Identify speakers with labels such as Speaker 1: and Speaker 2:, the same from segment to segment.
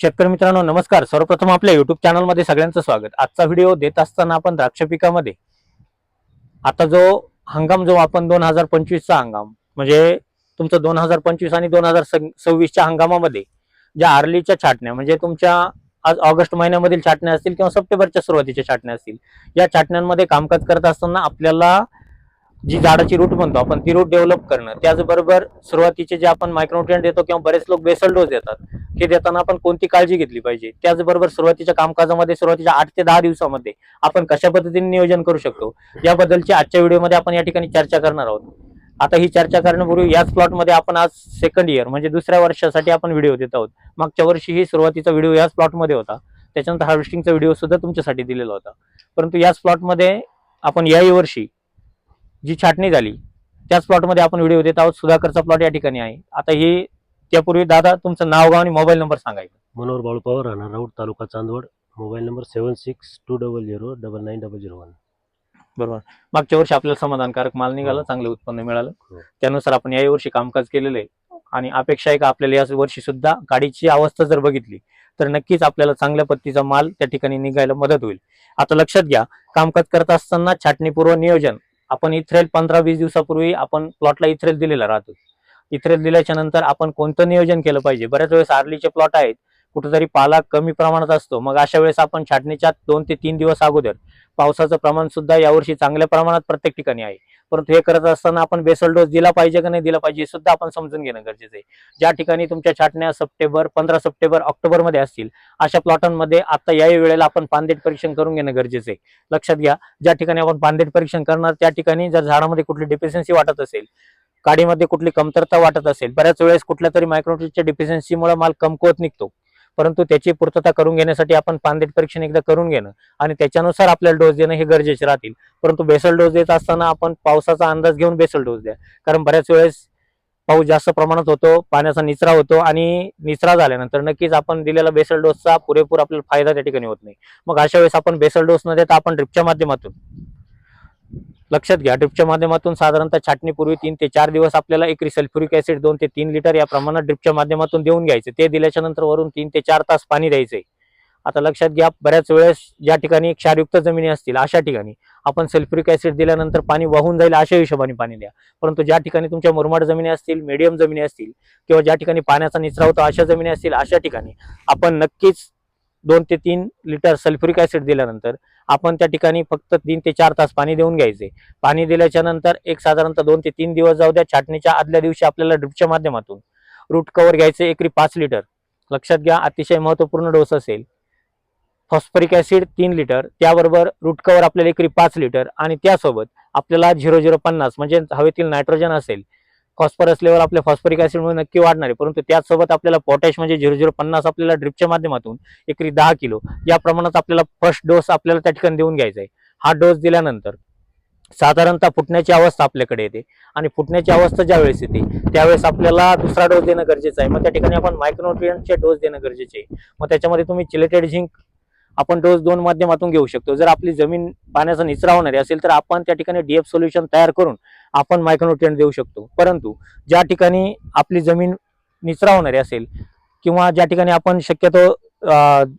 Speaker 1: शेतकरी मित्रांनो नमस्कार. सर्वप्रथम आपल्या युट्यूब चॅनलमध्ये सगळ्यांचं स्वागत. आजचा व्हिडिओ देत असताना आपण द्राक्ष पिकामध्ये आता जो हंगाम जो आपण दोन हजार पंचवीसचा हंगाम म्हणजे तुमचं दोन हजार पंचवीस आणि दोन हजार सव्वीसच्या हंगामामध्ये ज्या आर्लीच्या छाटण्या म्हणजे तुमच्या आज ऑगस्ट महिन्यामधील छाटण्या असतील किंवा सप्टेंबरच्या सुरुवातीच्या छाटण्या असतील या छाटण्यांमध्ये कामकाज करत असताना आपल्याला जी झाडाची रूट म्हणतो आपण ती रूट डेव्हलप करणं. त्याचबरोबर सुरुवातीचे जे आपण मायक्रोन्युट्रियंट देतो किंवा बरेच लोक बेसल डोस देतात हे देताना आपण कोणती काळजी घेतली पाहिजे? त्याचबरोबर सुरुवातीच्या कामकाजामध्ये सुरुवातीच्या आठ ते दहा दिवसामध्ये आपण कशा पद्धतीने नियोजन करू शकतो? याबद्दलची आजच्या व्हिडिओमध्ये आपण या ठिकाणी चर्चा करणार आहोत. आता ही चर्चा करण्यापूर्वी याच प्लॉटमध्ये आपण आज सेकंड इयर म्हणजे दुसऱ्या वर्षासाठी आपण व्हिडिओ देत आहोत. मागच्या वर्षी ही सुरुवातीचा व्हिडिओ याच प्लॉटमध्ये होता. त्याच्यानंतर हार्वेस्टिंगचा व्हिडिओ सुद्धा तुमच्यासाठी दिलेला होता. परंतु याच प्लॉटमध्ये आपण याही वर्षी जी छाटणी झाली त्याच प्लॉटमध्ये आपण व्हिडिओ देत आहोत. सुधाकरचा प्लॉट या ठिकाणी आहे. आता ही त्यापूर्वी दादा तुमचं नाव गाव आणि मोबाईल नंबर सांगायचं.
Speaker 2: मनोहर बाळू पवार राहणार Raut taluka Chandwad. Mobile number seven six two double zero double nine double zero one.
Speaker 1: बरोबर. मागच्या वर्षी आपल्याला समाधानकारक माल निघाला
Speaker 2: हो.
Speaker 1: चांगलं उत्पन्न मिळालं.
Speaker 2: हो.
Speaker 1: त्यानुसार आपण याही वर्षी कामकाज केलेलं आहे. आणि अपेक्षा आहे का आपल्याला या वर्षी सुद्धा गाडीची अवस्था जर बघितली तर नक्कीच आपल्याला चांगल्या पत्तीचा माल त्या ठिकाणी निघायला मदत होईल. आता लक्षात घ्या कामकाज करत असताना छाटणीपूर्व नियोजन आपण इथरेल पंधरा वीस दिवसापूर्वी आपण प्लॉटला इथरेल दिलेला राहतो. इथरेल दिल्याच्या नंतर आपण कोणतं नियोजन केलं पाहिजे? बऱ्याच वेळेस आर्लीचे प्लॉट आहेत कुठेतरी पाला कमी प्रमाणात असतो. मग अशा वेळेस आपण छाटणीच्या दोन ते तीन दिवस अगोदर पावसाचं प्रमाण सुद्धा यावर्षी चांगल्या प्रमाणात प्रत्येक ठिकाणी आहे. परंतु हे करत असताना आपण बेसल डोस दिला पाहिजे का नाही दिला पाहिजे हे सुद्धा आपण समजून घेणं गरजेचं आहे. ज्या ठिकाणी तुमच्या छाटण्या सप्टेंबर पंधरा सप्टेंबर ऑक्टोबरमध्ये असतील अशा प्लॉटांमध्ये आता याही वेळेला आपण पानदेट परीक्षण करून घेणं गरजेचं आहे. लक्षात घ्या ज्या ठिकाणी आपण पानदेट परीक्षण करणार त्या ठिकाणी जर झाडामध्ये कुठली डिफिशियन्सी वाटत असेल काडीमध्ये कुठली कमतरता वाटत असेल बऱ्याच वेळेस कुठल्या तरी मायक्रोन्यूट्रियनच्या डिफिशियन्सीमुळे माल कमकुवत निघतो. परंतु त्याची पूर्तता करून घेण्यासाठी आपण पानदेट परीक्षण एकदा करून घेणं आणि त्याच्यानुसार आपल्याला डोस देणं हे गरजेचे राहतील. परंतु बेसल डोस देत असताना आपण पावसाचा अंदाज घेऊन बेसल डोस द्या. कारण बऱ्याच वेळेस पाऊस जास्त प्रमाणात होतो पाण्याचा निचरा होतो आणि निचरा झाल्यानंतर नक्कीच आपण दिलेला बेसल डोसचा पुरेपूर आपल्याला फायदा त्या ठिकाणी होत नाही. मग अशा वेळेस आपण बेसल डोस न देता आपण ड्रिपच्या माध्यमातून लक्षात घ्या. ड्रिपच्या माध्यमातून साधारणतः छाटणीपूर्वी तीन ते चार दिवस आपल्याला एकरी सल्फ्युरिक ऍसिड दोन ते तीन लिटर या प्रमाणात ड्रिपच्या माध्यमातून देऊन घ्यायचे. ते दिल्याच्या नंतर वरून तीन ते चार तास पाणी द्यायचंय आता लक्षात घ्या बऱ्याच वेळेस ज्या ठिकाणी क्षारयुक्त जमिनी असतील अशा ठिकाणी आपण सल्फ्युरिक ऍसिड दिल्यानंतर पाणी वाहून जाईल अशा हिशोबाने पाणी द्या. परंतु ज्या ठिकाणी तुमच्या मुरमाड जमिनी असतील मीडियम जमिनी असतील किंवा ज्या ठिकाणी पाण्याचा निचरा होतो अशा जमिनी असतील अशा ठिकाणी आपण नक्कीच दोन ते तीन लिटर सल्फ्युरिक ऍसिड दिल्यानंतर आपण त्या ठिकाणी फक्त तीन ते चार तास पाणी देऊन घ्यायचे. पाणी दिल्याच्या नंतर एक साधारणतः दोन ते तीन दिवस जाऊ द्या छाटणीच्या आदल्या दिवशी आपल्याला ड्रिपच्या माध्यमातून रूट कवर घ्यायचे एकरी पाच लिटर. लक्षात घ्या अतिशय महत्त्वपूर्ण डोस असेल. फॉस्फरिक ऍसिड तीन लिटर त्याबरोबर रूट कवर आपल्याला एकरी पाच लिटर आणि त्यासोबत आपल्याला झिरो झिरो पन्नास म्हणजे हवेतील नायट्रोजन असेल फॉस्फरस लेवल आपल्या फॉस्फरिक ऍसिडमुळे नक्की वाढणार आहे. परंतु त्याचसोबत आपल्याला पोटॅश म्हणजे झिरो झिरो पन्नास आपल्याला ड्रिपच्या माध्यमातून एकरी दहा किलो या प्रमाणात आपल्याला फर्स्ट डोस आपल्याला त्या ठिकाणी देऊन घ्यायचा आहे. हा डोस दिल्यानंतर साधारणतः फुटण्याची अवस्था आपल्याकडे येते. आणि फुटण्याची अवस्था ज्यावेळेस येते त्यावेळेस आपल्याला दुसरा डोस देणं गरजेचं आहे. मग त्या ठिकाणी आपण मायक्रोन्युट्रियनचे डोस देणं गरजेचे आहे. मग त्याच्यामध्ये तुम्ही चिलेटेड झिंक आपण डोस दोन माध्यमातून घेऊ शकतो. जर आपली जमीन पाण्याचा निचरा होणारी असेल तर आपण त्या ठिकाणी डीएफ सोल्युशन तयार करून आपण मायक्रोन्युट्रियन देऊ शकतो. परंतु ज्या ठिकाणी आपली जमीन निचरा होणारी असेल किंवा ज्या ठिकाणी आपण शक्यतो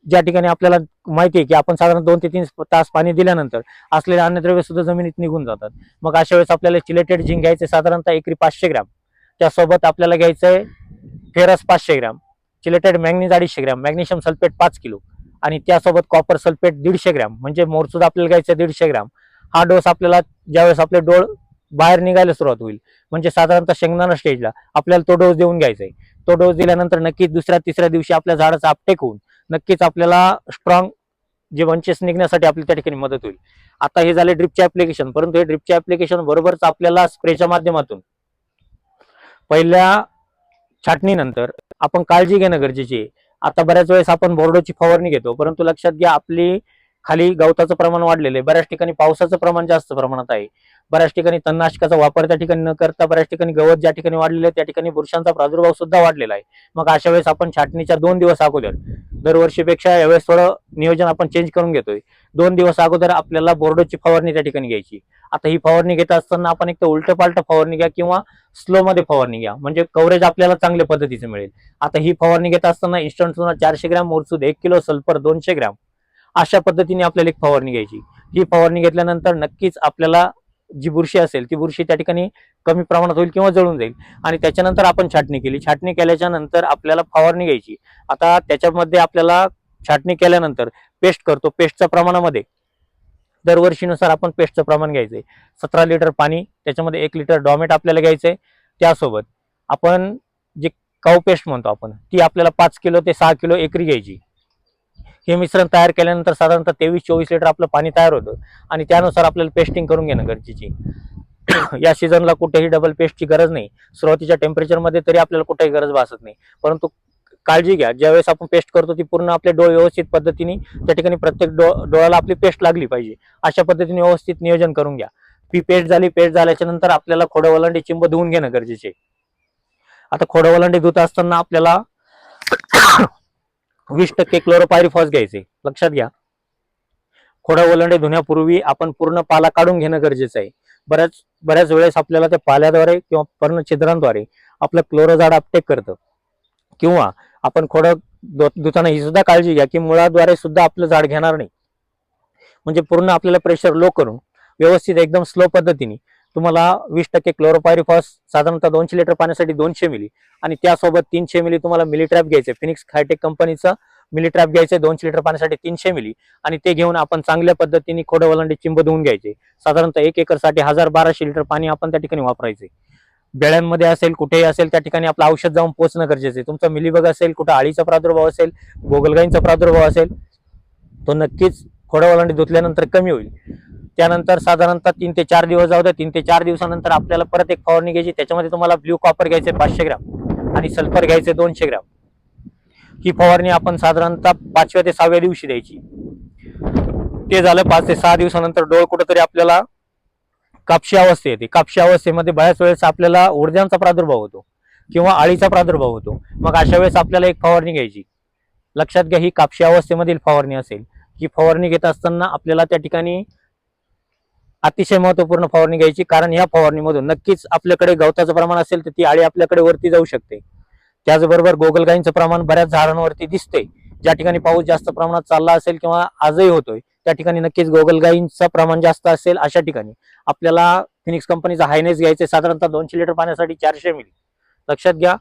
Speaker 1: ज्या ठिकाणी आपल्याला माहिती आहे की आपण साधारण दोन ते तीन तास पाणी दिल्यानंतर असलेले अन्नद्रव्य सुद्धा जमिनीत निघून जातात. मग अशा वेळेस आपल्याला चिलेटेड झिंक घ्यायचे साधारणतः एकरी पाचशे ग्रॅम. त्यासोबत आपल्याला घ्यायचंय फेरस पाचशे ग्रॅम. चिलेटेड मॅग्नीज अडीचशे ग्रॅम. मॅग्नेशियम सल्फेट पाच किलो. आणि त्यासोबत कॉपर सल्फेट दीडशे ग्रॅम म्हणजे मोरसूद आपल्याला घ्यायचं दीडशे ग्रॅम. हा डोस आपल्याला ज्यावेळेस आपले डोळ बाहेर निघायला सुरुवात होईल म्हणजे साधारणतः शेंगदाणा स्टेजला आपल्याला तो डोस देऊन घ्यायचा आहे. तो डोस दिल्यानंतर नक्कीच दुसऱ्या तिसऱ्या दिवशी आपल्या झाडाचा आपटेक होऊन नक्कीच आपल्याला स्ट्रॉंग जे वंचेस निघण्यासाठी आपली त्या ठिकाणी मदत होईल. आता हे झाले ड्रिपचे ऍप्लिकेशन परंतु हे ड्रिपचे ऍप्लिकेशन बरोबरच आपल्याला स्प्रेच्या माध्यमातून. पहिल्या छाटणीनंतर आपण काळजी घेणं गरजेची आहे. आता बऱ्याच वेळेस आपण बोर्डोची फवारणी घेतो परंतु लक्षात घ्या आपली खाली गवताचं प्रमाण वाढलेलं आहे. बऱ्याच ठिकाणी पावसाचं प्रमाण जास्त प्रमाणात आहे. बऱ्याच ठिकाणी तणनाशकाचा वापर त्या ठिकाणी न करता बऱ्याच ठिकाणी गवत ज्या ठिकाणी वाढलेलं आहे त्या ठिकाणी बुरशांचा प्रादुर्भाव सुद्धा वाढलेला आहे. मग अशा वेळेस आपण छाटणीच्या दोन दिवस अगोदर दरवर्षीपेक्षा यावेळेस थोडं नियोजन आपण चेंज करून घेतोय. दोन दिवस अगोदर आपल्याला बोर्डोची फवारणी त्या ठिकाणी घ्यायची. आता ही फवारणी घेत असताना आपण एक तर उलट पालट फवारणी घ्या किंवा स्लो मध्ये फवारणी घ्या. म्हणजे कव्हरेज आपल्याला चांगल्या पद्धतीचं मिळेल. आता ही फवारणी घेत असताना इन्स्टंट चुना चारशे ग्रॅम मोरसूद एक किलो सल्फर दोनशे ग्रॅम अशा पद्धतीने आपल्याला एक फवारणी घ्यायची. ही फवारणी घेतल्यानंतर नक्कीच आपल्याला जी बुरशी असेल ती बुरशी त्या ठिकाणी कमी प्रमाणात होईल किंवा जळून जाईल. आणि त्याच्यानंतर आपण छाटणी केली. छाटणी केल्याच्यानंतर आपल्याला फवारणी घ्यायची. आता त्याच्यामध्ये आपल्याला छाटणी केल्यानंतर पेस्ट करतो. पेस्टच्या प्रमाणामध्ये दरवर्षीनुसार आपण पेस्टचं प्रमाण घ्यायचंय. सतरा लिटर पाणी त्याच्यामध्ये एक लिटर डॉमेट आपल्याला घ्यायचंय. त्यासोबत आपण जे काऊ पेस्ट म्हणतो आपण ती आपल्याला पाच किलो ते सहा किलो एकरी घ्यायची. हे मिश्रण तयार केल्यानंतर साधारणतः तेवीस चोवीस लिटर आपलं पाणी तयार होतं. आणि त्यानुसार आपल्याला पेस्टिंग करून घेणं गरजेची. या सीझनला कुठेही डबल पेस्टची गरज नाही. सुरुवातीच्या टेम्परेचरमध्ये तरी आपल्याला कुठेही गरज भासत नाही. परंतु काळजी घ्या. ज्यावेळेस आपण पेस्ट करतो ती पूर्ण आपले डोळे व्यवस्थित पद्धतीने त्या ठिकाणी प्रत्येक डो डोळ्याला आपली पेस्ट लागली पाहिजे. अशा पद्धतीने व्यवस्थित नियोजन करून घ्या. ती पेस्ट झाली पेस्ट झाल्याच्यानंतर आपल्याला खोडं वलांडी चिंब धुवून घेणं गरजेचे. आता खोडं वलांडी धुत असताना आपल्याला वीस टक्के क्लोरोपायरिफॉस घ्यायचे. लक्षात घ्या. खोडं ओलांडे धुण्यापूर्वी आपण पूर्ण पाला काढून घेणं गरजेचं आहे. बऱ्याच बऱ्याच वेळेस आपल्याला त्या पाल्याद्वारे किंवा पर्ण छिद्रांद्वारे आपलं क्लोरोझाड अपटेक करतं. किंवा आपण खोडं धु- धुताना ही सुद्धा काळजी घ्या की मुळाद्वारे सुद्धा आपलं झाड घेणार नाही. म्हणजे पूर्ण आपल्याला प्रेशर लो करून व्यवस्थित एकदम स्लो पद्धतीने तुम्हाला वीस टक्के क्लोरोपायरिफॉस साधारणतः दोनशे लिटर पाण्यासाठी दोनशे मिली. आणि त्यासोबत तीनशे मिली तुम्हाला मिलीट्रॅप घ्यायचे. फिनिक्स हायटेक कंपनीचं मिलीट्रॅप घ्यायचे दोनशे लिटर पाण्यासाठी तीनशे मिली. आणि ते घेऊन आपण चांगल्या पद्धतीने खोडं वलांडी चिंब धुवून घ्यायचे. साधारणतः एक एकरसाठी हजार बाराशे लिटर पाणी आपण त्या ठिकाणी वापरायचे. बेळ्यांमध्ये असेल कुठेही असेल त्या ठिकाणी आपलं औषध जाऊन पोहोचणं गरजेचं आहे. तुमचा मिलीबग असेल कुठं आळीचा प्रादुर्भाव असेल गोगलगाईंचा प्रादुर्भाव असेल तो नक्कीच खोडं वलांडी धुतल्यानंतर कमी होईल. त्यानंतर साधारणतः तीन ते चार दिवस जाऊ द्या तीन ते चार दिवसानंतर आपल्याला परत एक फवारणी घ्यायची. त्याच्यामध्ये तुम्हाला ब्ल्यू कॉपर घ्यायचे पाचशे ग्रॅम आणि सल्फर घ्यायचे दोनशे ग्रॅम. ही फवारणी आपण साधारणतः पाचव्या ते सहाव्या दिवशी द्यायची. ते झालं पाच ते सहा दिवसानंतर डोळ कुठंतरी आपल्याला कापशी अवस्था येते. कापशी अवस्थेमध्ये बऱ्याच वेळेस आपल्याला ऊर्जांचा प्रादुर्भाव होतो किंवा आळीचा प्रादुर्भाव होतो. मग अशा वेळेस आपल्याला एक फवारणी घ्यायची. लक्षात घ्या ही कापशी अवस्थेमधील फवारणी असेल. ही फवारणी घेत असताना आपल्याला त्या ठिकाणी अतिशय महत्त्वपूर्ण फवारणी घ्यायची. कारण या फवारणीमधून नक्कीच आपल्याकडे गवताचं प्रमाण असेल तर ती आळी आपल्याकडे वरती जाऊ शकते. त्याचबरोबर गोगलगाईंचं प्रमाण बऱ्याच झाडांवरती दिसते. ज्या ठिकाणी पाऊस जास्त प्रमाणात चालला असेल किंवा आजही होतोय त्या ठिकाणी नक्कीच गोगलगाईंचं प्रमाण जास्त असेल अशा ठिकाणी. आपल्याला फिनिक्स कंपनीचा हायनेस घ्यायचे साधारणतः दोनशे लिटर पाण्यासाठी चारशे मिली. लक्षात घ्या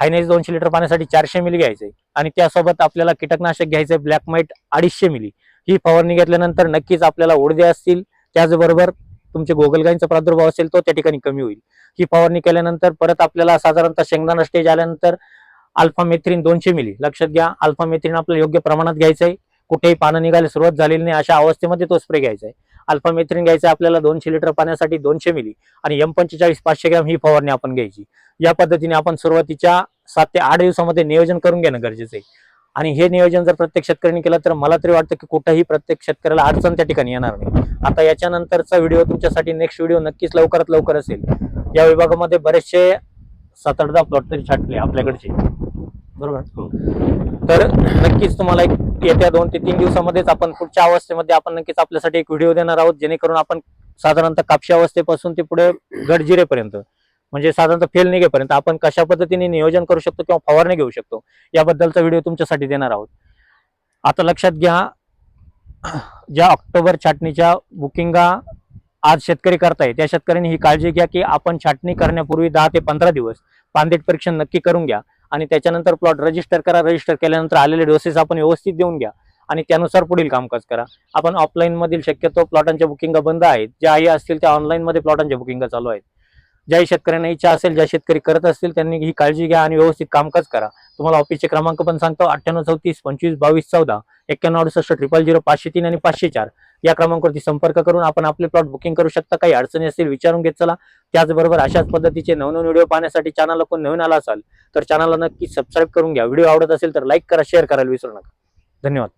Speaker 1: हायनेस दोनशे लिटर पाण्यासाठी चारशे मिली घ्यायचे आणि त्यासोबत आपल्याला कीटकनाशक घ्यायचे ब्लॅक माईट अडीचशे मिली. ही फवारणी घेतल्यानंतर नक्कीच आपल्याला उडदे असतील त्याचबरोबर तुमचे गोगलगाईंचा प्रादुर्भाव असेल तो त्या ठिकाणी कमी होईल. ही फवारणी केल्यानंतर परत आपल्याला साधारणतः शेंगदाणा स्टेज आल्यानंतर अल्फा मेथ्रीन दोनशे मिली लक्षात घ्या अल्फा मेथ्रीन आपल्याला योग्य प्रमाणात घ्यायचं आहे. कुठेही पानं निघायला सुरुवात झालेली नाही अशा अवस्थेमध्ये तो स्प्रे घ्यायचा आहे. अल्फा मेथ्रीन घ्यायचं आपल्याला दोनशे लिटर पाण्यासाठी दोनशे मिली आणि एम पंचेचाळीस पाचशे ग्रॅम ही फवारणी आपण घ्यायची. या पद्धतीने आपण सुरुवातीच्या सात ते आठ दिवसामध्ये नियोजन करून घेणं गरजेचं आहे. आणि हे नियोजन जर प्रत्येक शेतकऱ्यांनी केलं तर मला तरी वाटतं की कुठंही प्रत्येक शेतकऱ्याला अडचण त्या ठिकाणी येणार नाही. आता याच्यानंतरचा व्हिडिओ तुमच्यासाठी नेक्स्ट व्हिडिओ नक्कीच लवकरात लवकर असेल. या विभागामध्ये बरेचसे सात आठ दहा प्लॉट तरी छाटले आपल्याकडचे. बरोबर? तर नक्कीच तुम्हाला एक येत्या दोन ते तीन दिवसामध्येच आपण पुढच्या अवस्थेमध्ये आपण नक्कीच आपल्यासाठी एक व्हिडिओ देणार आहोत जेणेकरून आपण साधारणतः कापशी अवस्थेपासून ते पुढे गडजिरेपर्यंत म्हणजे साधारणतः फेल निघेपर्यंत आपण कशा पद्धतीने नियोजन करू शकतो किंवा फवारणी घेऊ शकतो याबद्दलचा व्हिडिओ तुमच्यासाठी देणार आहोत. आता लक्षात घ्या ज्या ऑक्टोबर छाटणीच्या बुकिंगा आज शेतकरी करताय त्या शेतकऱ्यांनी ही काळजी घ्या की आपण छाटणी करण्यापूर्वी दहा ते पंधरा दिवस पानदेट परीक्षण नक्की करून घ्या आणि त्याच्यानंतर प्लॉट रजिस्टर करा रजिस्टर केल्यानंतर आलेले डोसेस आपण व्यवस्थित देऊन घ्या आणि त्यानुसार पुढील कामकाज करा. आपण ऑफलाईनमधील शक्यतो प्लॉटांच्या बुकिंगा बंद आहेत ज्या आई असतील त्या ऑनलाईनमध्ये प्लॉटांच्या बुकिंगा चालू आहेत. ज्याही शेतकऱ्यांना इच्छा असेल ज्या शेतकरी करत असतील त्यांनी ही काळजी घ्या आणि व्यवस्थित कामकाज करा. तुम्हाला ऑफिसचे क्रमांक पण सांगतो अठ्ठ्याण्णव चौतीस पंचवीस बावीस चौदा एक्क्याण्णव अडुसष्ट ट्रिपल झिरो पाचशे तीन आणि पाचशे चार. या क्रमांकावरती संपर्क करून आपण आपले प्लॉट बुकिंग करू शकता. काही अडचणी असतील विचारून घेत चला. त्याचबरोबर अशाच पद्धतीचे नवनवीन व्हिडिओ पाहण्यासाठी चॅनलला कोण नवीन आला असाल तर चॅनलला नक्की सबस्क्राईब करून घ्या. व्हिडिओ आवडत असेल तर लाईक करा शेअर करायला विसरू नका. धन्यवाद.